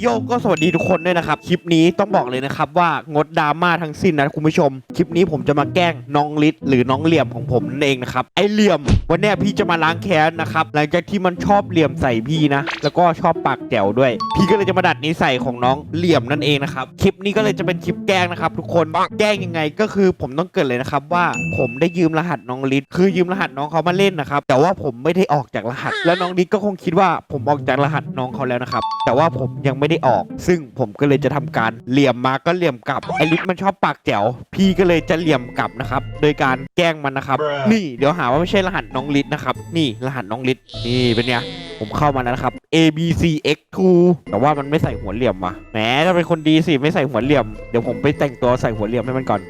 โยก็สวัสดีทุกคนด้วยนะครับ คลิปนี้ต้องบอกเลยนะครับว่างดดราม่าทั้งสิ้นนะคุณผู้ชม คลิปนี้ผมจะมาแกล้งน้องลิศหรือน้องเหลี่ยมของผมนั่นเองนะครับไอเหลี่ยม วันนี้พี่จะมาล้างแค้นนะครับหลังจากที่มันชอบเหลี่ยมใส่พี่นะ แล้วก็ชอบปากแจ๋วด้วย พี่ก็เลยจะมาดัดนิสัยของน้องเหลี่ยมนั่นเองนะครับคลิปนี้ก็เลยจะเป็นคลิปแกล้งนะครับทุกคนแกล้งยังไงก็คือผมต้องเกิดเลยนะครับว่าผมได้ยืมรหัสน้องลิศคือยืมรหัสน้องเขามาเล่นนะครับแต่ว่าผมไม่ได้ออกจากรหัส แล้วน้องลิศก็คงคิดว่าผมออกจากรหัสน้องเขาแล้วนะครับแต่ว่าผมยังไม่ได้ออก ซึ่งผมก็เลยจะทำการเหลี่ยมมาก็เหลี่ยมกลับไอลิศมันชอบปากแจ๋วพี่ก็เลยจะเหลี่ยมกลับนะครับโดยการแกล้งมันนะครับ นี่เดี๋ยวหาว่าไม่ใช่รหัสน้องลิศนะครับ นี่รหัสน้องลิศนี่เป็นไงผมเข้ามาแล้วนะครับ A B C X 2แต่ว่ามันไม่ใส่หัวเหลี่ยมมาแหมจะเป็นคนดีสิไม่ใส่หัวเหลี่ยม เดี๋ยวผมไปแต่งตัวใส่หัวเหลี่ยมให้มันก่อน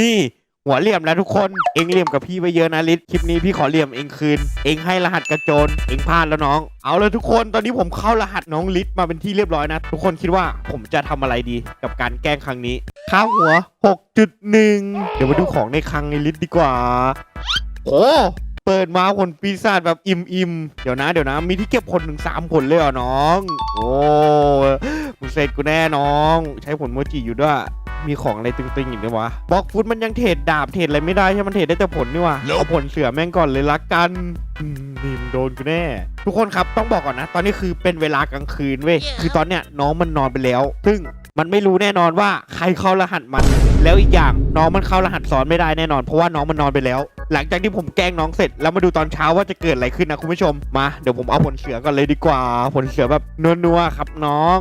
นี่ หัวเหลี่ยมแล้วทุกคน เองเหลี่ยมกับพี่ไปเยอะนะลิศคลิปนี้พี่ขอเหลี่ยมเองคืน เองให้รหัสกระโจน เองพลาดแล้วน้อง เอาเลยทุกคนตอนนี้ผมเข้ารหัสน้องลิศมาเป็นที่เรียบร้อยนะ ทุกคนคิดว่าผมจะทำอะไรดีกับการแกล้งครั้งนี้ค่าหัว 6.1 เดี๋ยวมาดูของในคลังในลิศดีกว่า โอ้เปิดมาผลปีศาจแบบอิ่มอิมเดี๋ยวนะเดี๋ยวนะ มีที่เก็บผลถึงสามผลเลยเหรอน้อง โอ้มึงเสร็จกูแน่น้อง ใช้ผลโมจิอยู่ด้วย มีของอะไรตึงๆอยู่ด้วยวะบล็อกฟุตมันยังเทรดดาบเทรดอะไรไม่ได้ใช่ไหมมันเทรดได้แต่ผลนี่วะเอาผลเสือแม่งก่อนเลยละกันอืมนี่มึงโดนกูแน่ ทุกคนครับต้องบอกก่อนนะ ตอนนี้คือเป็นเวลากลางคืนเว้ยคือตอนเนี้ยน้องมันนอนไปแล้ว ซึ่งมันไม่รู้แน่นอนว่าใครเข้ารหัสมัน แล้วอีกอย่างน้องมันเข้ารหัสซ้อนไม่ได้แน่นอน เพราะว่าน้องมันนอนไปแล้ว หลังจากที่ผมแกล้งน้องเสร็จแล้วมาดูตอนเช้าว่าจะเกิดอะไรขึ้นนะคุณผู้ชมมาเดี๋ยวผมเอาผลเสือก่อนเลยดีกว่า ผลเสือแบบนัวๆครับน้อง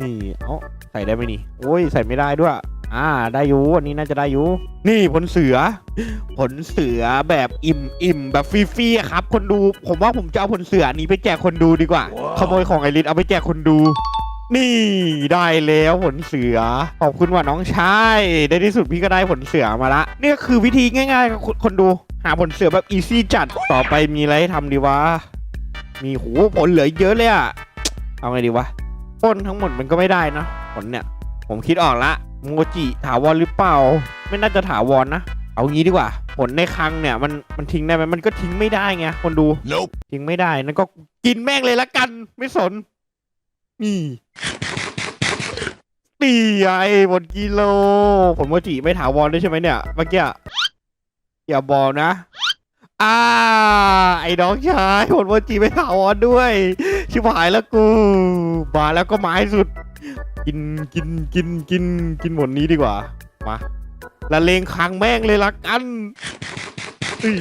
นี่เอ้าใส่ได้ไหมนี่โอ้ยใส่ไม่ได้ด้วย อ่าได้อยู่อันนี้น่าจะได้อยู่ นี่ผลเสือ ผลเสือแบบอิ่มอิ่มแบบฟรีๆอะครับ คนดูผมว่าผมจะเอาผลเสือนี้ไปแจกคนดูดีกว่า ขโมยของไอริสเอาไปแจกคนดู นี่ได้แล้วผลเสือขอบคุณว่าน้องชายในที่สุดพี่ก็ได้ผลเสือมาละนี่ก็คือวิธีง่ายๆครับคนคนดู หาผลเสือแบบอีซี่จัดต่อไปมีอะไรให้ทำดีวะมีโหผลเหลือเยอะเลยอะเอาไงดีวะปล้นทั้งหมดมันก็ไม่ได้นะผลเนี่ย ผมคิดออกละ โมจิถาวรหรือเปล่า ไม่น่าจะถาวรนะ เอางี้ดีกว่า ผลในคลังเนี่ยมันมันทิ้งได้ไหมมันก็ทิ้งไม่ได้ไงคนดู Nope. ทิ้งไม่ได้นั่นก็กินแม่งเลยละกัน ไม่สน นี่ตีไอหมดกิโล ผลโมจิไม่ถาวรด้วยใช่ไหมเนี่ยเมื่อกี้อย่าบอกนะอ่าไอ้น้องชายผลโมจิไม่ถาวรด้วย ชิบหายแล้วกูมาแล้วก็ไม้สุด กินกินกินกินกินหมดนี้ดีกว่า มาละเลงคังแม่งเลยละกันนี่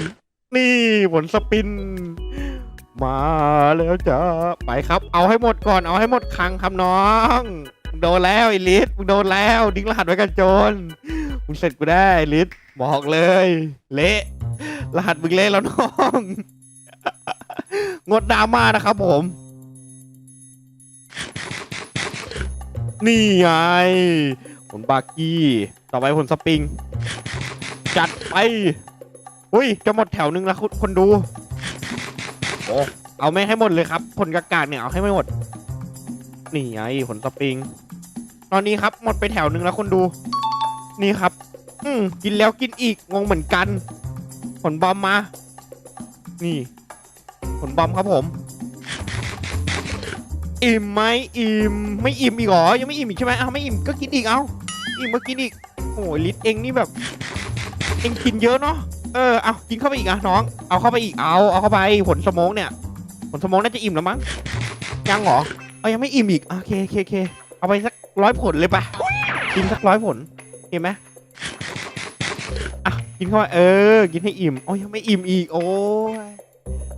นี่ผลสปิน มาแล้วจ้าไปครับ เอาให้หมดก่อนเอาให้หมดคลังครับน้องมึงโดนแล้วไอ้ลิศมึงโดนแล้ว ดิ้งรหัสไว้กันโจรมึงเสร็จกูได้ไอ้ลิศบอกเลย เละรหัสมึงเละแล้วน้อง งดดราม่านะครับผม นี่ไงผลบากี้ ต่อไปผลสปริง จัดไป อุ้ย จะหมดแถวนึงแล้วคุณคนดู โอ้เอาไม่ให้หมดเลยครับ ผลกากาเนี่ยเอาให้ไม่หมด นี่ไงผลสปริง ตอนนี้ครับหมดไปแถวนึงแล้วคนดู นี่ครับ อืมกินแล้วกินอีกงงเหมือนกัน ผลบอมมา นี่ ผลบอมครับผม อิ่มไหมอิ่มไม่อิ่มอีกเหรอยังไม่อิ่มอีกใช่ไหมเอาไม่อิ่มก็กินอีกเอาอิ่มก็กินอีกโอ้ยลิตเองนี่แบบ เองกินเยอะเนาะเออเอากินเข้าไปอีกอะน้อง เอาเข้าไปอีกเอาเอาเข้าไปผลสมองเนี่ยผลสมองน่าจะอิ่มแล้วมั้งยังเหรอเอายังไม่อิ่มอีกโอเคโอเคโอเคเอาไปสักร้อยผลเลยปะกินสักร้อยผลเห็นไหมอะกินเข้าไปเออ กินให้อิ่มโอ้ยยังไม่อิ่มอีกโอ้ย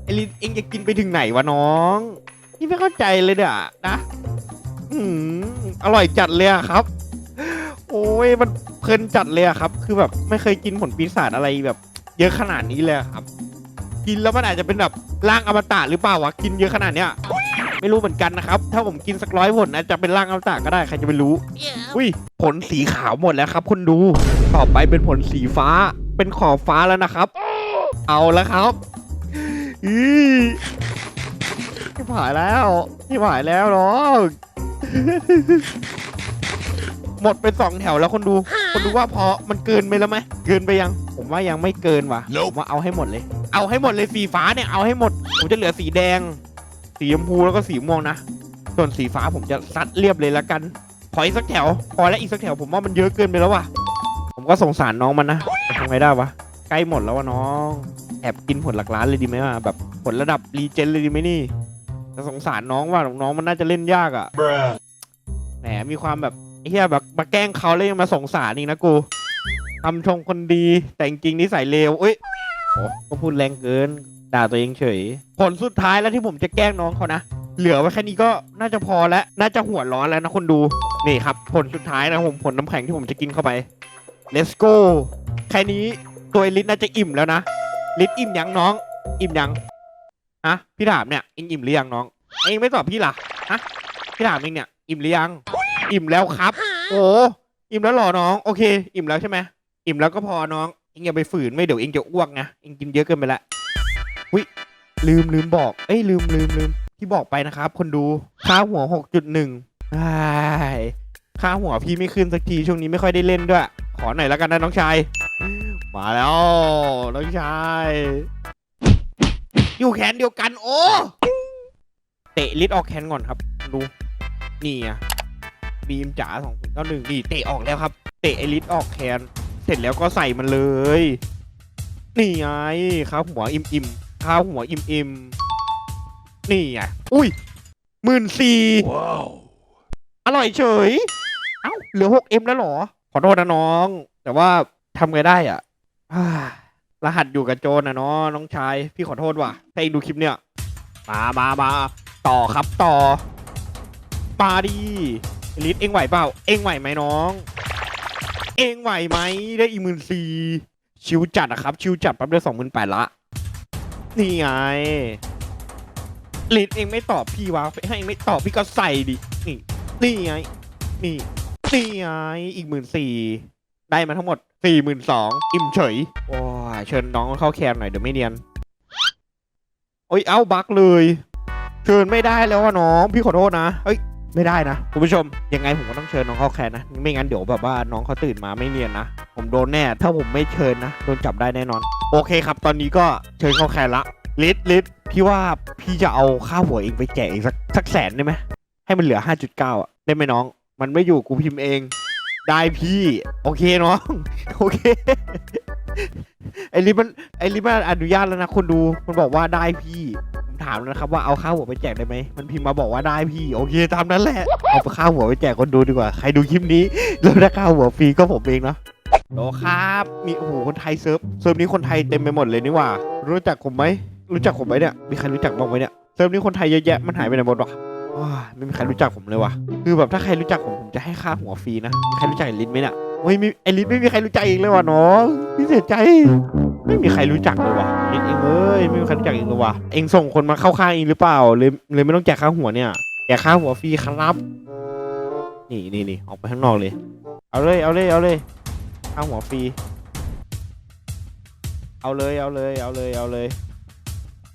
ไอลินเองจะกินไปถึงไหนวะน้อง นี่ไม่เข้าใจเลยเด้อนะ อืมอร่อยจัดเลยอะครับ โอ้ยมันเพลินจัดเลยอะครับ คือแบบไม่เคยกินผลปีศาจอะไรแบบ เยอะขนาดนี้เลยอะครับ กินแล้วมันอาจจะเป็นแบบร่างอมตะหรือเปล่าวะกินเยอะขนาดเนี้ย ไม่รู้เหมือนกันนะครับ ถ้าผมกินสักร้อยผลอาจจะเป็นร่างอมตะก็ได้ใครจะไปรู้ อุ้ยผลสีขาวหมดแล้วครับคุณดู ต่อไปเป็นผลสีฟ้า เป็นขอบฟ้าแล้วนะครับ เอาแล้วครับอีที่ ผ่ายแล้วที่ผ่ายแล้วน้องหมดไปสองแถวแล้วคนดู คนดูว่าพอมันเกินไปแล้วไหมเกินไปยัง ผมว่ายังไม่เกินว่ะ Nope ผมว่าเอาให้หมดเลย เอาให้หมดเลยสีฟ้าเนี่ยเอาให้หมดผมจะเหลือสีแดง สีชมพูแล้วก็สีม่วงนะสส่วนสีฟ้าผมจะซัดเรียบเลยละกันขออีกสักแถวพอแล้วอีกสักแถวผมว่ามันเยอะเกินไปแล้วว่ะผมก็สงสารน้องมันนะทำไงได้วะใกล้หมดแล้ววะน้อง แอบกินผลหลักล้านเลยดีไหมวะแบบผลระดับรีเจนเลยดีไหมนี่ แต่สงสารน้องว่าน้องมันน่าจะเล่นยากอะ่ะแหมมีความแบบไอ้เหี้ยแบบมาแกล้งเขาแล้วยังมาสงสารอีกนะกูทำชงคนดีแต่จริงๆนิสัยเลวเอ้ยโอ้ก็พูดแรงเกิน ด่าตัวเองเฉย ผลสุดท้ายแล้วที่ผมจะแกล้งน้องเขานะ เหลือไว้แค่นี้ก็น่าจะพอแล้ว น่าจะหัวร้อนแล้วนะคนดู นี่ครับ ผลสุดท้ายนะผมผลน้ำแข็งที่ผมจะกินเข้าไป let's go แค่นี้ตัวลิศน่าจะอิ่มแล้วนะลิศอิ่มยังน้อง อิ่มยัง ฮะพี่ถามเนี่ยเองอิ่มหรือยังน้อง เองไม่ตอบพี่ล่ะฮะพี่ถามเองเนี่ย อิ่มหรือยัง อิ่มแล้วครับ โอ้อิ่มแล้วเหรอน้อง โอเค อิ่มแล้วใช่ไหมอิ่มแล้วก็พอน้องเองอย่าไปฝืนไม่เดี๋ยวเองจะอ้วกนะเองกินเยอะเกินไปละวิลืมลืมบอก เอ้ยลืมลืมลืมที่บอกไปนะครับ คนดูค่าหัวหกจุดหนึ่งค่าหัวพี่ไม่ขึ้นสักทีช่วงนี้ไม่ค่อยได้เล่นด้วย ขอหน่อยแล้วกันนะน้องชาย มาแล้วน้องชาย อยู่แขนเดียวกัน โอ้ เตะลิดออกแขนก่อนครับ ดู นี่อะบีมจ๋าสองศูนย์เก้าหนึ่งนี่เตะออกแล้วครับ เตะไอริสออกแคนเสร็จแล้วก็ใส่มันเลย นี่ไงข้าวหัวอิ่มอิ่มๆข้าวหัวอิ่มอิ่มๆนี่ไงอุ้ยหมื่นสี่อร่อยเฉย เอ้า เหลือหกเอ็มแล้วเหรอ ขอโทษนะน้อง แต่ว่าทำไงได้อะอ่า รหัสอยู่กับโจรนะเนาะน้องชายพี่ขอโทษว่ะถ้าเองดูคลิปเนี่ย มามามาต่อครับต่อมาดีลิศเอ็งไหวเปล่า เอ็งไหวไหมน้อง เอ็งไหวไหมได้อีกหมื่นสี่ชิวจัดอะครับ ชิวจัดแป๊บเดียวสองหมื่นแปดละ นี่ไงลิศเอ็งไม่ตอบพี่วะให้เอ็งไม่ตอบพี่ก็ใส่ดิ นี่ นี่ไง นี่ นี่ไงอีกหมื่นสี่ได้มาทั้งหมด สี่หมื่นสองอิ่มเฉยว้าเชิญน้องเข้าแคนหน่อยเดี๋ยวไม่เนียนโอ้ยเอ้าบักเลย เชิญไม่ได้แล้วอะน้อง พี่ขอโทษนะเอ้ยไม่ได้นะคุณผู้ชมยังไงผมก็ต้องเชิญน้องเข้าแคนนะ ไม่งั้นเดี๋ยวแบบว่าน้องเขาตื่นมาไม่เนียนนะผมโดนแน่ถ้าผมไม่เชิญนะโดนจับได้แน่นอน โอเคครับ ตอนนี้ก็เชิญเข้าแคนละลิศลิศพี่ว่าพี่จะเอาข้าวหัวเองไปแจกอีกสักสักแสนได้ไหมให้มันเหลือ 5.9อะได้ไหมน้อง มันไม่อยู่กูพิมพ์เอง ได้พี่ โอเคน้อง โอเค ไอริบมันไอริบมันอนุญาตแล้วนะคนดู มันบอกว่าได้พี่ผมถามแล้วนะครับว่าเอาข้าวหัวไปแจกได้ไหม มันพิมพ์มาบอกว่าได้พี่ โอเคตามนั้นแหละ เอาข้าวหัวไปแจกคนดูดีกว่า ใครดูคลิปนี้แล้วได้ข้าวหัวฟรีก็ผมเองเนาะโอ้ครับ มีโอ้โหคนไทยเซิร์ฟเซิร์ฟนี้คนไทยเต็มไปหมดเลยนี่หว่า รู้จักผมไหม รู้จักผมไหมเนี่ย มีใครรู้จักบ้างไหมเนี่ย เซิร์ฟนี้คนไทยเยอะแยะ มันหายไปไหนหมดวะ ว้าไม่มีใครรู้จักผมเลยว่ะ คือแบบถ้าใครรู้จักผมผมจะให้ค่าหัวฟรีนะ ใครรู้จักไอลินไหมเนี่ยโอ้ยมีไอลินไม่มีใครรู้จักเองเลยว่ะน้องพี่เสียใจ ไม่มีใครรู้จักเลยว่ะลินเองเอ้ยไม่มีใครรู้จักเองเลยว่ะ เองส่งคนมาเข้าข้างเองหรือเปล่าเลยเลยไม่ต้องแจกค่าหัวเนี่ยแจกค่าหัวฟรีครับ นี่นี่นี่ออกไปข้างนอกเลย เอาเลยเอาเลยเอาเลยค่าหัวฟรี เอาเลยเอาเลยเอาเลยเอาเลย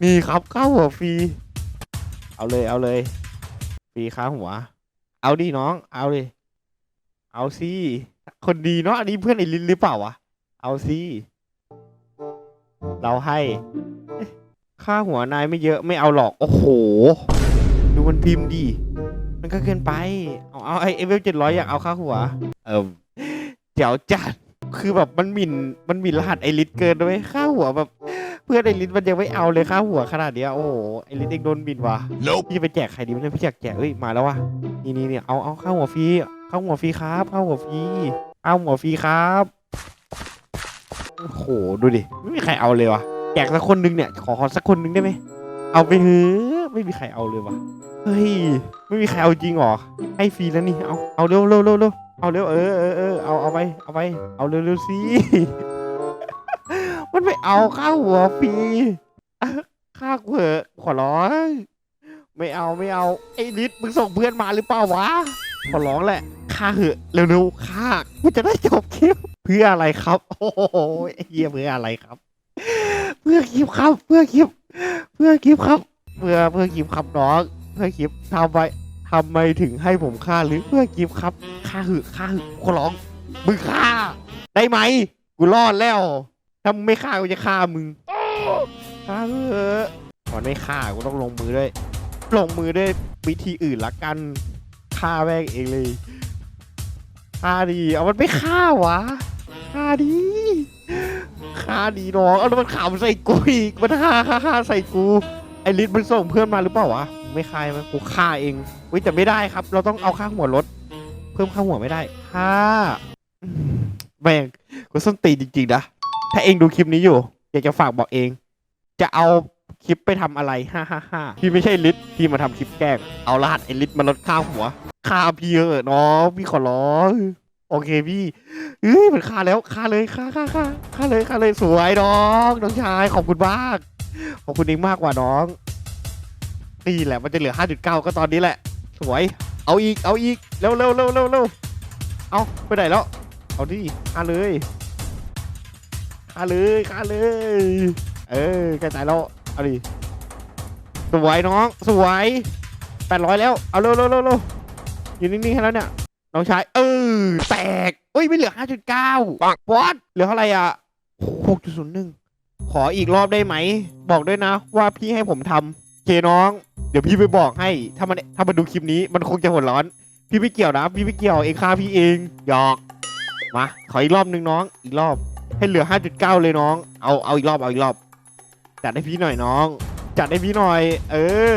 นี่ครับค่าหัวฟรี เอาเลยเอาเลย ฟรีค่าหัว เอาดิน้อง เอาดิเอาสิคนดีเนาะอันนี้เพื่อนไอ้ลินหรือเปล่าวะเอาสิเราให้ ค่าหัวนายไม่เยอะไม่เอาหรอก โอ้โห ดูมันพิมพ์ดิมันก็เกินไป เอาเอาไอเอเวลเจ็ดร้อยอยากเอาค่าหัว เออเจ๋วจัดคือแบบมันหมิ่นมันหมิ่นรหัสไอริสเกินด้วยค่าหัวแบบ เพื่อนไอริสมันยังไม่เอาเลยค่าหัวขนาดเนี้ยโอ้โหไอริสเองโดนหมิ่นว่ะ Nope. พี่จะไปแจกใครดีไม่พี่อยากแจกเอ้ยมาแล้วว่ะนี่นี่เนี่ยเอาเอาข้าวหัวฟรีข้าวหัวฟรีครับข้าวหัวฟรีข้าวหัวฟรีครับโอ้โหดูดิไม่มีใครเอาเลยว่ะแจกสักคนนึงเนี่ยขอขอสักคนนึงได้ไหมเอาไปเถอะไม่มีใครเอาเลยว่ะเฮ้ยไม่มีใครเอาจริงเหรอให้ฟรีแล้วนี่เอาเอาเร็วเร็วเร็วเร็วเอาเร็วเออเออเออเอาเอาไปเอาไปเอาเร็วเร็วสิ มันไม่เอาข้าหัวฟรีอะข้าเหอขอร้องไม่เอาไม่เอาไอ้ลิศมึงส่งเพื่อนมาหรือเปล่าวะขอร้องแหละข้าเหอะเร็วๆข้ากูจะได้จบคลิปเพื่ออะไรครับ โอ้โหเหี้ยเพื่ออะไรครับ เพื่อคลิปครับ เพื่อคลิป เพื่อคลิปครับ เพื่อเพื่อคลิปครับน้องเพื่อคลิปทำไว้ทำไมถึงให้ผมฆ่าหรือเพื่อคลิปครับฆ่าเหอะฆ่าเหอะขอร้องมึงฆ่า ได้ไหมกูรอดแล้ว ถ้ามึงไม่ฆ่ากูจะฆ่ามึงฆ่าเหอะมันไม่ฆ่ากูต้องลงมือด้วย ลงมือด้วยวิธีอื่นละกันฆ่าแม่งเองเลยฆ่าดีเอามันไม่ฆ่าวะฆ่าดีฆ่าดีน้องเอาแล้วมันขำใส่กูอีกมันฆ่าฆ่าฆ่าใส่กูไอริสมันส่งเพื่อนมาหรือเปล่าวะไม่ฆ่าไหมกูฆ่าเองเว้ยแต่ไม่ได้ครับ เราต้องเอาค่าหัวรถเพิ่มค่าหัวไม่ได้ค่าแม่งกูส้นตีจริงๆนะ ถ้าเองดูคลิปนี้อยู่ อยากจะฝากบอกเอง จะเอาคลิปไปทำอะไรฮ่าฮ่าฮ่าพี่ไม่ใช่ลิศพี่มาทำคลิปแกล้งเอารหัสไอลิศมาลดค่าหัวค่าพี่เยอน้องพี่ขอร้องโอเคพี่เอ้ยมันค่าแล้วค่าเลยค่าค่าค่าค่าเลยค่าเลยสวยน้องน้องชายขอบคุณมากขอบคุณเองมากกว่าน้องนี่แหละมันจะเหลือ 5.9 ก็ตอนนี้แหละ สวย เอาอีก เอาอีก เร็วเร็วเร็วเร็วเร็วเอาไปไหนแล้ว เอาดิฆ่าเลย ฆ่าเลยฆ่าเลย เออใกล้ตายแล้วเอาดิสวยน้องสวยแปดร้อยแล้วเอาเร็วเร็วเร็วเร็วอยู่นิ่งๆให้แล้วเนี่ยน้องชายเออแตกเอ้ยไม่เหลือ5.9ปังวอดเหลือเท่าไหร่อะ6.01ขออีกรอบได้ไหม บอกด้วยนะ ว่าพี่ให้ผมทำเคน้อง เดี๋ยวพี่ไปบอกให้ ถ้ามันถ้ามันดูคลิปนี้มันคงจะหัวร้อน พี่ไม่เกี่ยวนะ พี่ไม่เกี่ยวเองค่าพี่เองหยอกมาขออีกรอบนึงน้อง อีกรอบ ให้เหลือ 5.9 เลยน้อง เอาเอาอีกรอบเอาอีกรอบจัดให้พี่หน่อยน้อง จัดให้พี่หน่อย เออ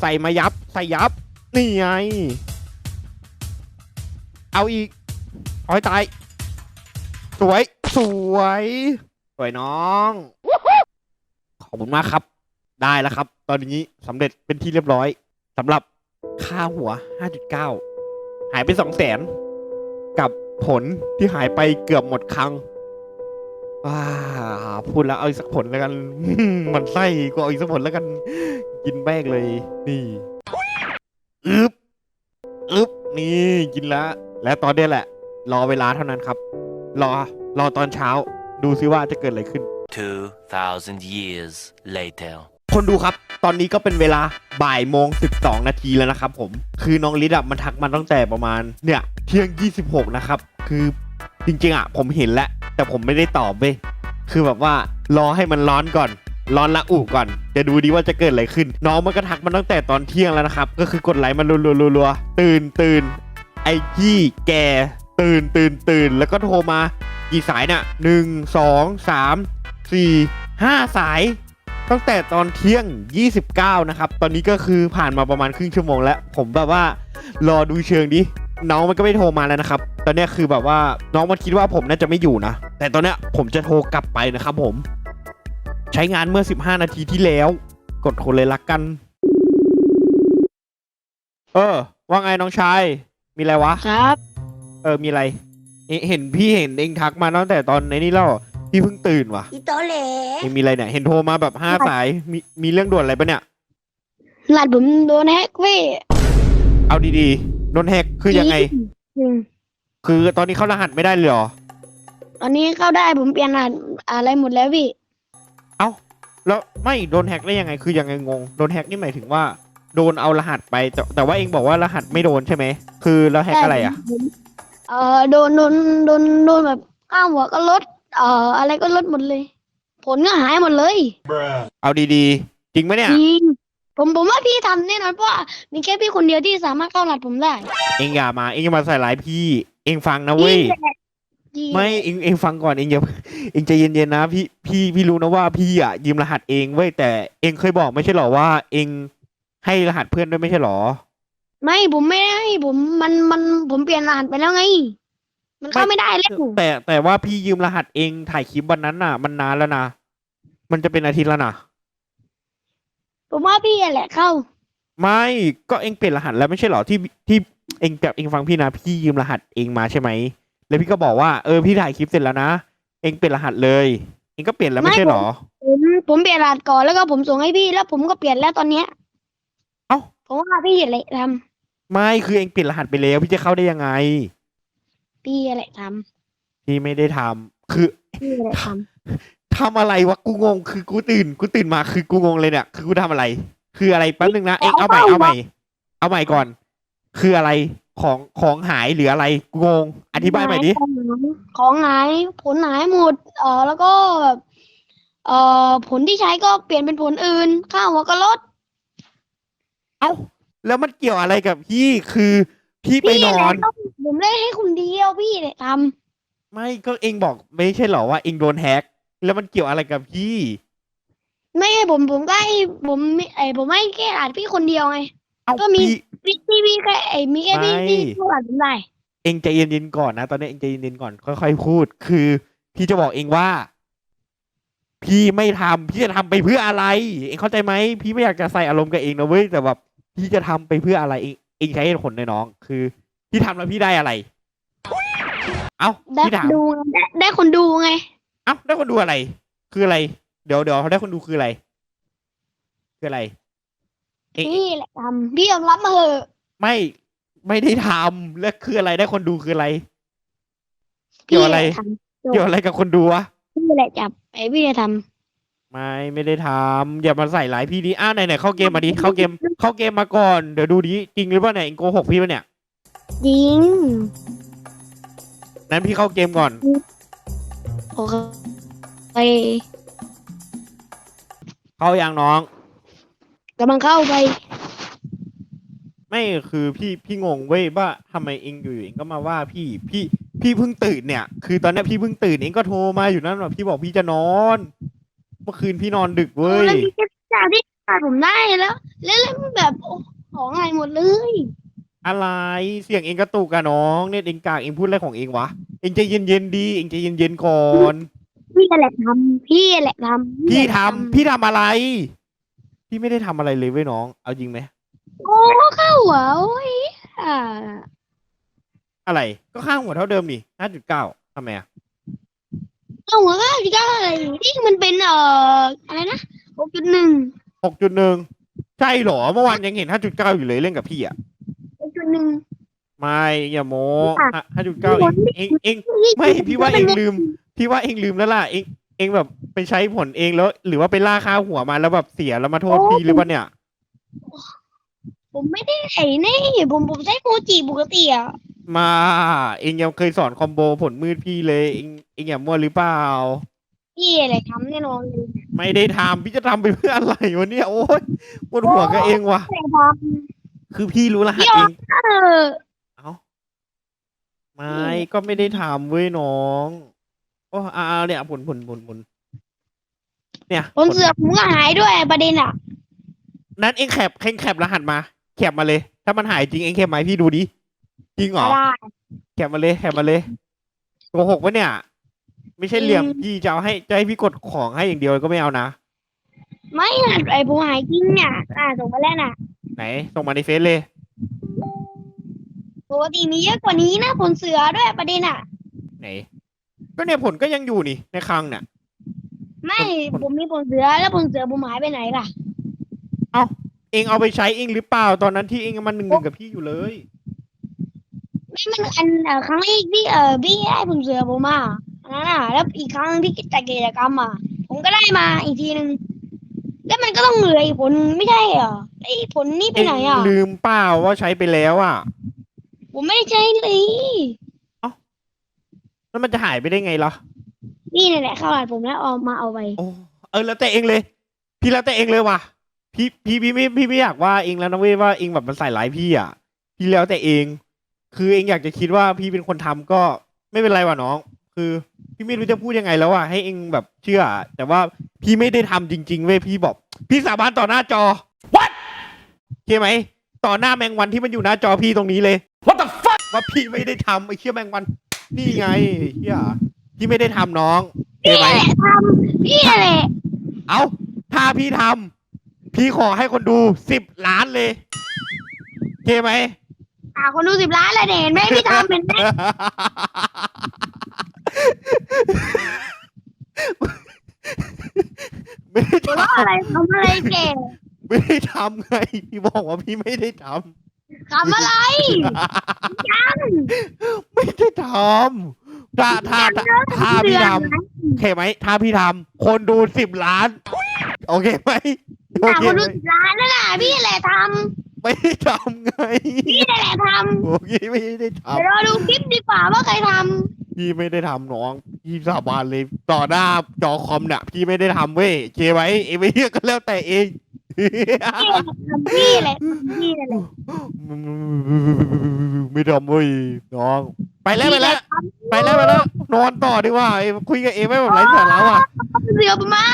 ใส่มายับใส่ยับ นี่ไง เอาอีกเอาให้ตาย สวย สวย สวยน้อง ขอบคุณมากครับ ได้แล้วครับ ตอนนี้สำเร็จเป็นที่เรียบร้อยสำหรับค่าหัว 5.9 หายไป2 0 0แสนกับ ผลที่หายไปเกือบหมดครั้งว้าพูดแล้วเอาอีกสักผลแล้วกัน มันไส้ก็เอาอีกสักผลแล้วกัน กินแป้งเลย นี่อึบอึบนี่กินแล้วและตอนเนี้ยแหละ รอเวลาเท่านั้นครับ รอรอตอนเช้า ดูซิว่าจะเกิดอะไรขึ้น 2,000 years later. คนดูครับ ตอนนี้ก็เป็นเวลา บ่ายโมง 12 นาทีแล้วนะครับผม คือน้องลิดอะมันทักมาตั้งแต่ประมาณเนี่ยเที่ยง 26 นะครับ คือจริงๆอะผมเห็นแล้ว แต่ผมไม่ได้ตอบเว้ยคือแบบว่ารอให้มันร้อนก่อน ร้อนละอุก่อน จะดูดีว่าจะเกิดอะไรขึ้น น้องมันก็ทักมาตั้งแต่ตอนเที่ยงแล้วนะครับ ก็คือกดไลค์มันรัวๆๆๆตื่นตื่นไอ้ยี่แกตื่นตื่นตื่นแล้วก็โทรมากี่สายน่ะหนึ่งสองสามสี่ห้าสาย ตั้งแต่ตอนเที่ยง 29 นะครับ ตอนนี้ก็คือผ่านมาประมาณครึ่งชั่วโมงแล้ว ผมแบบว่ารอดูเชิงดิ น้องมันก็ไม่โทรมาแล้วนะครับ ตอนเนี้ยคือแบบว่าน้องมันคิดว่าผมน่าจะไม่อยู่นะ แต่ตอนเนี้ยผมจะโทรกลับไปนะครับผม ใช้งานเมื่อ 15 นาทีที่แล้ว กดโทรเลยละกัน เออ ว่าไงน้องชาย มีอะไรวะ ครับ เออ มีอะไรเอ๊ะเห็นพี่เห็นเองทักมาตั้งแต่ตอนในนี้แล้ว พี่เพิ่งตื่นว่ะอีโตเหลเองมีอะไรเนี่ย เห็นโทรมาแบบห้าสาย มีมีเรื่องด่วนอะไรปะเนี่ย หลานผมโดนแฮกเว้ยเอาดีๆ โดนแฮกคือยังไง อืมคือตอนนี้เขารหัสไม่ได้เลยเหรอ ตอนนี้เข้าได้ผมเปลี่ยนรหัสอะไรหมดแล้วพี่ เอ้า แล้วไม่โดนแฮกได้ยังไง คือยังไงงง โดนแฮกนี่หมายถึงว่า โดนเอารหัสไปแต่แต่ว่าเองบอกว่ารหัสไม่โดนใช่ไหม คือแล้วแฮกอะไรอะผมเอ่อโดนโดนโดนโดนแบบข้าวหัวก็ลด เอ่ออะไรก็ลดหมดเลย ผลก็หายหมดเลยเอาดีๆ จริงไหมเนี่ย จริง ผมผมว่าพี่ทำแน่นอนเพราะว่ามีแค่พี่คนเดียวที่สามารถเข้ารหัสผมได้เองอย่ามาเองอย่ามาใส่ร้ายพี่ เองฟังนะเว้ยพี่แหละจริงไม่เองเองฟังก่อนเองอย่า เองใจเย็นๆนะพี่พี่พี่รู้นะว่าพี่อะยืมรหัสเองเว้ยแต่เองเคยบอกไม่ใช่หรอว่า เองให้รหัสเพื่อนด้วยไม่ใช่หรอ ไม่ผมไม่ได้ผมมันมันผมเปลี่ยนรหัสไปแล้วไง มันเข้าไม่ได้แล้วแต่แต่ว่าพี่ยืมรหัสเองถ่ายคลิปวันนั้นน่ะ มันนานแล้วนะมันจะเป็นอาทิตย์แล้วนะผมว่าพี่แหละเข้า ไม่ก็เองเปลี่ยนรหัสแล้วไม่ใช่หรอที่ที่เองแบบเองฟังพี่นะพี่ยืมรหัสเองมาใช่ไหมแล้วพี่ก็บอกว่าเออพี่ถ่ายคลิปเสร็จแล้วนะเองเปลี่ยนรหัสเลย เองก็เปลี่ยนแล้วไม่ไม่ใช่หรอผมผมเปลี่ยนรหัสก่อนแล้วก็ผมส่งให้พี่แล้วผมก็เปลี่ยนแล้วตอนเนี้ย เอ้าผมว่าพี่แหละทไม่คือเองเปลี่ยนรหัสไปแล้วพี่จะเข้าได้ยังไงำ พี่แหละทพี่ไม่ได้ทำคือำพี่แหละททำอะไรวะกูงง คือกูตื่น กูตื่นมาคือกูงงเลยเนี่ย คือกูทำอะไร คืออะไรแป๊บนึงนะเองเอาใหม่เอาใหม่เอาใหม่ก่อน คืออะไรของของหายหรืออะไรกูงงำอธิบายใหม่ดิ ของหายผลหายหมดเออแล้วก็แบบเออผลที่ใช้ก็เปลี่ยนเป็นผลอื่นค่าหัวก็ลดเอ้าแล้วมันเกี่ยวอะไรกับพี่คือ พี่ไปพี่นแหอละนต้องผมเล่นให้คนเดียวพี่เนี่ยทไม่ก็เองบอกไม่ใช่เหรอว่าเองโดนแฮกแล้วมันเกี่ยวอะไรกับพี่ำไม่ให้ผมผมก็ให้ผมไม่ไอผมให้แค่อาจพี่คนเดียวไง เอ้าก็มี พี่ พี่พี่พี่แค่ไอมีแค่พี่ไม่ พี่ที่อาจผมได้ เองใจเย็นๆก่อนนะ ตอนนี้เองใจเย็นๆก่อนค่อยๆพูด คือ พี่จะบอกเองว่า พี่ไม่ทำพี่จะทำไปเพื่ออะไร เองเข้าใจไหมพี่ไม่อยากจะใส่อารมณ์กับเองนะเว้ยแต่แบบพี่จะทำไปเพื่ออะไรเอง เองใช้เหตุผลในอยน้องคือ พี่ทำแล้วพี่ได้อะไร เอ้าได้พี่ถามดูไงได้ได้คนดูไง เอ้าได้คนดูอะไร คืออะไร เดี๋ยวเดี๋ยวได้คนดูคืออะไร คืออะไร เอ๊ะพี่แหละทำพี่ยอมรับมาเถอะไม่ไม่ได้ทำแล้วคืออะไรได้คนดูคืออะไร เกี่พี่ยวอะไรแหละทเกี่ยวอะไรกับคนดูวะำพี่แหละจับไอพี่จะท ไม่ไม่ได้ทำอย่ามาใส่ร้ายพี่ดิอะไหนไหนเข้าเกมมาดิเข้าเกมเข้าเกมมาก่อนเดี๋ยวดูดิจริงหรือเปล่าเนี่ยเองโกหกพี่ปะเนี่ยำจริงนั้นพี่เข้าเกมก่อน โอเคไปเข้ายังน้องกำลังเข้าไป ไม่คือพี่พี่งงเว้ยว่าทำไมเองอยู่ๆเองก็มาว่าพี่พี่พี่เพิ่งตื่นเนี่ย คือตอนเนี้ยพี่เพิ่งตื่นเองก็โทรมาอยู่นั่นว่าพี่บอกพี่จะนอน เมื่อคืนพี่นอนดึกเว้ย แล้วพี่ก็จ่ายที่จ่ายผมได้แล้ว แล้วแล้วแบบโอ้ของหายหมดเลยอะไรเสียงเองกระตุกอะน้องเนี่ยเองกากเองพูดอะไรของเองวะเองใจเย็นๆดีเองใจเย็นๆก่อน พี่แหละทำพี่แหละทำพี่แหละทำพี่ทำอะไร พี่ไม่ได้ทำอะไรเลยเว้ยน้อง เอาจริงไหมโอ้เข้าหัวโอ้ยอ่าอะไรก็ข้างหัวเท่าเดิมนี่ห้าจุดเก้าทำไมอะ เข้าหัวเข้าที่ก็อะไรที่มันเป็นเอ่ออะไรนะหกจุดหนึ่งหกจุดหนึ่งใช่เหรอเมื่อวานยังเห็นห้าจุดเก้าอยู่เลยเล่นกับพี่อะหกจุดหนึ่งไม่อย่าโม้อะห้าจุดเก้าเองเองเองไม่พี่ว่าเองลืม พี่ว่าเองลืมแล้วล่ะเองเองแบบไปใช้ผลเองแล้ว หรือว่าไปล่าค่าหัวมาแล้วแบบเสียแล้วมาโทษพี่หรือเปล่าเนี่ย ผมไม่ได้ไหนนี่ผมผมใช้โมจิปกติอะ มาเองยังเคยสอนคอมโบผลมืดพี่เลยเองเองอย่ามั่วหรือเปล่า พี่อะไรทำแน่นอนเลยไม่ได้ทำพี่จะทำไปเพื่ออะไรวะเนี่ยโอ๊ยปวดหัวกับเองว่ะ อะไรทคือพี่รู้รหัสพี่อเอองำเออเอ้าไม่ก็ไม่ได้ทำเว้ยน้องโอ้อาเอาเนี่ยผลผลผลผลเนี่ยคนเสือผมก็หายด้วยประเด็นอะ นั้นเองแคปเองแคปรหัสมา แคปมาเลย ถ้ามันหายจริงเองแคปมาให้พี่ดูดิ จริงเหรอได้แคปมาเลยแคปมาเลยโกหกปะเนี่ย ไม่ใช่เหลี่ยมอืมพี่จะเอาให้จะให้พี่กดของให้อย่างเดียวก็ไม่เอานะ ไม่อะไอ้ผมหายจริงเนี่ยอ่าส่งมาแล้วน่ะ ไหน ส่งมาในเฟซเลย ปกติมีเยอะกว่านี้นะผลเสือด้วยประเด็นอะ ไหน ก็เนี่ยผลก็ยังอยู่นี่ในคลังเนี่ย ไม่ผล ผมมีผลเสือแล้วผลเสือผมหายไปไหนล่ะ เองเอาไปใช้เองหรือเปล่าตอนนั้นที่เองมันหนึ่งหนึ่งกับพี่อยู่เลย ไม่มันอันเอ่อครั้งแรกที่เออพี่ได้ผลเสือผมมาอันนั้นอะแล้วอีกครั้งที่จัดกิจกรรมอะผมก็ได้มาอีกทีหนึ่งแล้วมันก็ต้องเหลืออีกผลไม่ใช่เหรอไอ้ผลนี่ไปเองไหนอะ ลืมเปล่าว่าใช้ไปแล้วอะ ผมไม่ได้ใช้เลยแล้วมันจะหายไปได้ไงล่ะนี่นี่แหละเข้าหลานผมแล้วเอามาเอาไปโอ้เออแล้วแต่เองเลย พี่แล้วแต่เองเลยว่ะพี่พี่พี่ไม่พี่ไม่อยากว่าเองแล้วนะเว้ยว่าเองแบบมันใส่ร้ายพี่อะ พี่แล้วแต่เอง คือเองอยากจะคิดว่าพี่เป็นคนทำก็ไม่เป็นไรว่ะน้อง คือพี่ไม่รู้จะพูดยังไงแล้วอะให้เองแบบเชื่อ แต่ว่าพี่ไม่ได้ทำจริงๆเว้ยพี่บอก พี่สาบานต่อหน้าจอ what ใช่ไหมต่อหน้าแมงวันที่มันอยู่หน้าจอพี่ตรงนี้เลย what the fuck ว่าพี่ไม่ได้ทำไอ้เชี่ยแมงวัน นี่ไงเชี่ยพี่ไม่ได้ทำน้องใช่พี่ไหม แหละทำพี่แหละเอาถ้าพี่ทำพี่ขอให้คนดูสิบล้านเลยโอเคไหม อ่าคนดูสิบล้านเลยเนี่ยเห็นไหมพี่ทำเป็นไหมไม่ได้หัวทเราะอะไรทำอะไรแกำไม่ได้ทำไงพี่บอกว่าพี่ไม่ได้ททำอะไรำไม่ได้ทำถ้าถ้าถ้าถ้าพี่ทำ โอเคไหม ถ้าพี่ทำ คนดูสิบล้าน โอเคไหมโออ่าเคคนไหมดูสิบล้านนั่นแหละพี่แหละท ไม่ได้ทำไงำพี่นั่นแหละทโอเคไม่ได้ำทำเดี๋ยวเราดูคลิปดีกว่าว่าใครทพี่ไม่ได้ทำน้อง พี่สาบานเลยต่อหน้าจอคอมเนี่ยพี่ไม่ได้ทำเว้ยเคไว้เองไม่เรียกก็แล้วแต่เองพี่แหละพี่แหละไม่ทำเว้ยน้อง ไปแล้วไปแล้วไปแล้วไปแล้วนอนต่อดีกว่าไอ้คุยกับเอไม่แบบไร้สาระว่ะ เสือมา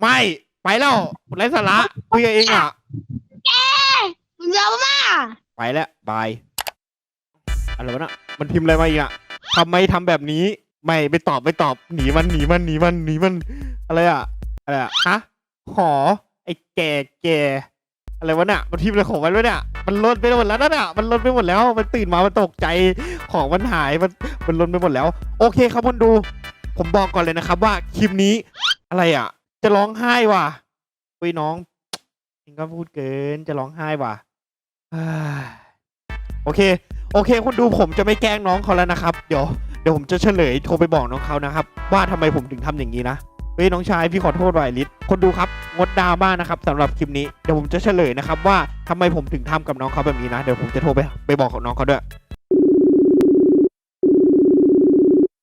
ไม่ ไปแล้วไร้สาระคุยกับเองอะ เสือมาไปแล้วบายอะไรวะน่ะมันพิมพ์อะไรมาอีกอะทำไมทำแบบนี้ ไม่ไปตอบไปตอบหนีมันหนีมันหนีมันหนีมัน อะไรอะอะไรอะฮะหอไอ้แก่แก่อะไรวะน่ะ มันพิมพ์อะไรของมันวะเนี่ย มันลดไปหมดแล้วนั่นน่ะ มันลดไปหมดแล้ว มันตื่นมา มันตกใจ ของมันหาย มัน มันลดไปหมดแล้ว โอเคครับคนดู ผมบอกก่อนเลยนะครับว่าคลิปนี้ อะไรอะ จะร้องไห้ว่ะเฮ้ยน้อง เองก็พูดเกินจะร้องไห้ว่ะอ่าโอเค โอเคคนดูผมจะไม่แกล้งน้องเขาแล้วนะครับ เดี๋ยวเดี๋ยวผมจะเฉลยโทรไปบอกน้องเขานะครับ ว่าทำไมผมถึงทำอย่างนี้นะเฮ้ยน้องชายพี่ขอโทษว่ะไอลิศคนดูครับงดดราม่านะครับสำหรับคลิปนี้เดี๋ยวผมจะเฉลยนะครับ ว่าทำไมผมถึงทำกับน้องเขาแบบนี้นะเดี๋ยวผมจะโทรไปไปบอกกับน้องเขาด้วย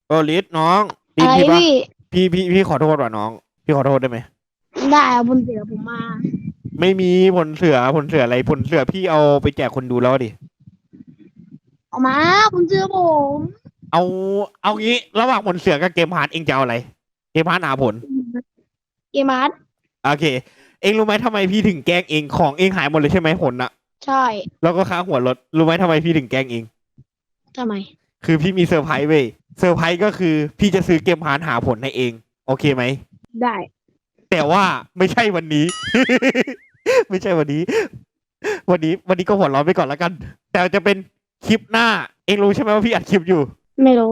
โอ้ลิศน้องอะไรพี่พี่ปะพี่พี่พี่พี่ขอโทษว่ะน้อง พี่ขอโทษได้ไหมได้เอาบนเสือผมมา ไม่มีผลเสือผลเสืออะไรผลเสือพี่เอาไปแจกคนดูแล้วดิ เอามาบนเสือผมเอาเอางี้ ระหว่างผลเสือกับเกมพาร์ทเองจะเอาอะไร เกมพาร์ทหาผล เกมาร์โอเค เองรู้ไหมทำไมพี่ถึงแกล้งเองของเองหายหมดเลยใช่ไหมผลอะใช่แล้วก็ค้างหัวรถรู้ไหมทำไมพี่ถึงแกล้งเอง ทำไม คือพี่มีเซอร์ไพรส์เว้ยเซอร์ไพรส์ก็คือพี่จะซื้อเกมพาร์ทหาผลให้เอง โอเคไหม ได้แต่ว่าไม่ใช่วันนี้ ไม่ใช่วันนี้ วันนี้ วันนี้ก็หัวเร้อนไปก่อนแล้วกัน แต่จะเป็นคลิปหน้า เองรู้ใช่ไหมว่าพี่อัดคลิปอยู่ ไม่รู้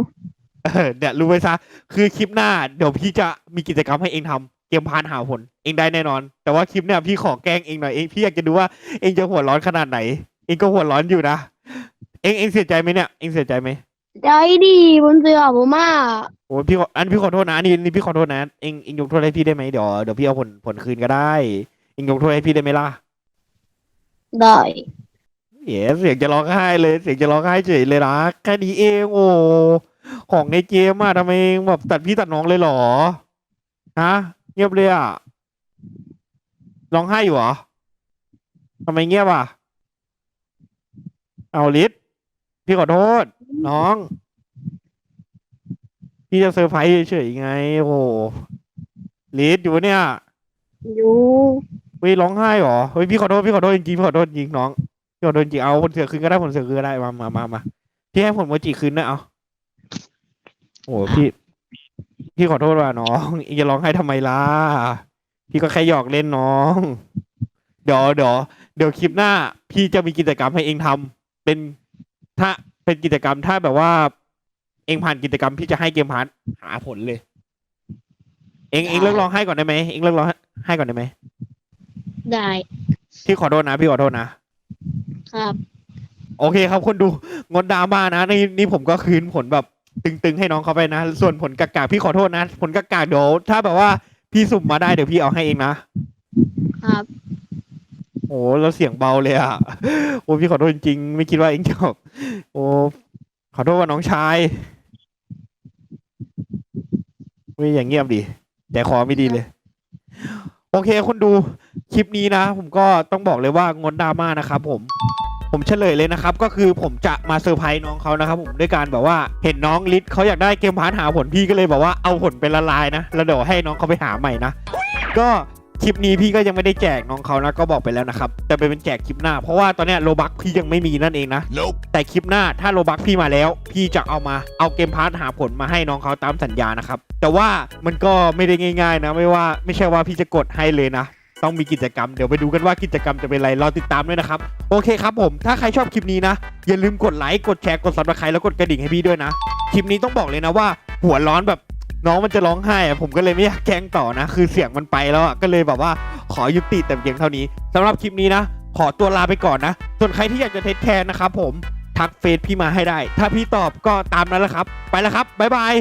เออเนี่ยรู้ไว้ซะ คือคลิปหน้า เดี๋ยวพี่จะมีกิจกรรมให้เองทำเกมพานหาผล เองได้แน่นอน แต่ว่าคลิปเนี่ยพี่ขอแกล้งเองหน่อยเองพี่อยากจะดูว่าเองจะหัวร้อนขนาดไหน เองก็หัวร้อนอยู่นะ เองเองเสียใจไหมเนี่ย เองเสียใจไหมได้ดีบนเสือผมมาโอ้ยพี่ขออันพี่ขอโทษนะอันนี้อันนี่พี่ขอโทษนะ เองเองยกโทษให้พี่ได้ไหมเดี๋ยวเดี๋ยวพี่เอาผลผลคืนก็ได้ เองยกโทษให้พี่ได้ไหมล่ะได้เหี้ยเสียงจะร้องไห้เลย เสียงจะร้องไห้เฉยเลยนะแค่นี้เองโอ้ของในเกมอะทำไมเองแบบตัดพี่ตัดน้องเลยเหรอฮะเงียบเลยอะร้องไห้อยู่เหรอทำไมเงียบอะ เอาลิศพี่ขอโทษ น้อง พี่จะเซอร์ไพรส์เฉยๆไง โอ้โหลิศอยู่ปะเนี่ย อยู่ เฮ้ยร้องไห้เหรอเฮ้ยพี่ขอโทษพี่ขอโทษจริงๆพี่ขอโทษจริงน้องพี่ขอโทษจริงเอาผลเสือคืนก็ได้ผลเสือคืนก็ได้มามามามาพี่ให้ผลโมจิคืนนะเอาโอ้พี่ พี่ขอโทษว่ะน้ององจะร้องไห้ทำไมล่ะพี่ก็แค่หยอกเล่นน้อง เดี๋ยวเดี๋ยวเดี๋ยวคลิปหน้า พี่จะมีกิจกรรมให้เองทำเป็นถ้าเป็นกิจกรรมถ้าแบบว่า เองผ่านกิจกรรมพี่จะให้เกมพาร์ทหาผลเลย เองเองเลิกร้องไห้ก่อนได้ไหมเองเลิกร้องไห้ก่อนได้ไหม ได้ พี่ขอโทษนะ พี่ขอโทษนะ ครับ โอเคครับคนดูงดดราม่านะนี่นี่ผมก็คืนผลแบบตึงๆให้น้องเขาไปนะ ส่วนผลกากาพี่ขอโทษนะ ผลกากาเดี๋ยวถ้าแบบว่าพี่สุ่มมาได้เดี๋ยวพี่เอาให้เองนะครับ โอ้แล้วเสียงเบาเลยอะโอ้พี่ขอโทษจริงๆไม่คิดว่าเองจะแบบโอ้ขอโทษว่าน้องชายไม่อย่างเงียบดิแต่คอไม่ดีเลย โอเคคนดู คลิปนี้นะ ผมก็ต้องบอกเลยว่างดดราม่านะครับผมผมเฉลยเลยนะครับ ก็คือผมจะมาเซอร์ไพรส์น้องเขานะครับผมด้วยการแบบว่าเห็นน้องลิศเขาอยากได้เกมพาร์ทหาผลพี่ก็เลยบอกว่าเอาผลไปละลายนะแล้วเดี๋ยวให้น้องเขาไปหาใหม่นะ ก็คลิปนี้พี่ก็ยังไม่ได้แจกน้องเขานะก็บอกไปแล้วนะครับ แต่เป็นแจกคลิปหน้า เพราะว่าตอนเนี้ยโลบักพี่ยังไม่มีนั่นเองนะ Nope. แต่คลิปหน้าถ้าโลบักพี่มาแล้ว พี่จะเอามาเอาเกมพาร์ทหาผลมาให้น้องเขาตามสัญญานะครับแต่ว่ามันก็ไม่ได้ง่าย ๆ นะ ไม่ว่าไม่ใช่ว่าพี่จะกดให้เลยนะ ต้องมีกิจกรรมเดี๋ยวไปดูกันว่ากิจกรรมจะเป็นอะไรรอติดตามด้วยนะครับ โอเคครับผม ถ้าใครชอบคลิปนี้นะ อย่าลืมกดไลค์กดแชร์กดซับสไครต์แล้วกดกระดิ่งให้พี่ด้วยนะ คลิปนี้ต้องบอกเลยนะว่า หัวร้อนแบบน้องมันจะร้องไห้อะผมก็เลยไม่อยากแกล้งต่อนะ คือเสียงมันไปแล้วอะก็เลยแบบว่าขอยุติแต่เพียงเท่านี้สำหรับคลิปนี้นะ ขอตัวลาไปก่อนนะ ส่วนใครที่อยากจะเทสแคร์นะครับผมทักเฟซพี่มาให้ได้ ถ้าพี่ตอบก็ตามนั้นแหละครับ ไปแล้วครับบ๊ายบาย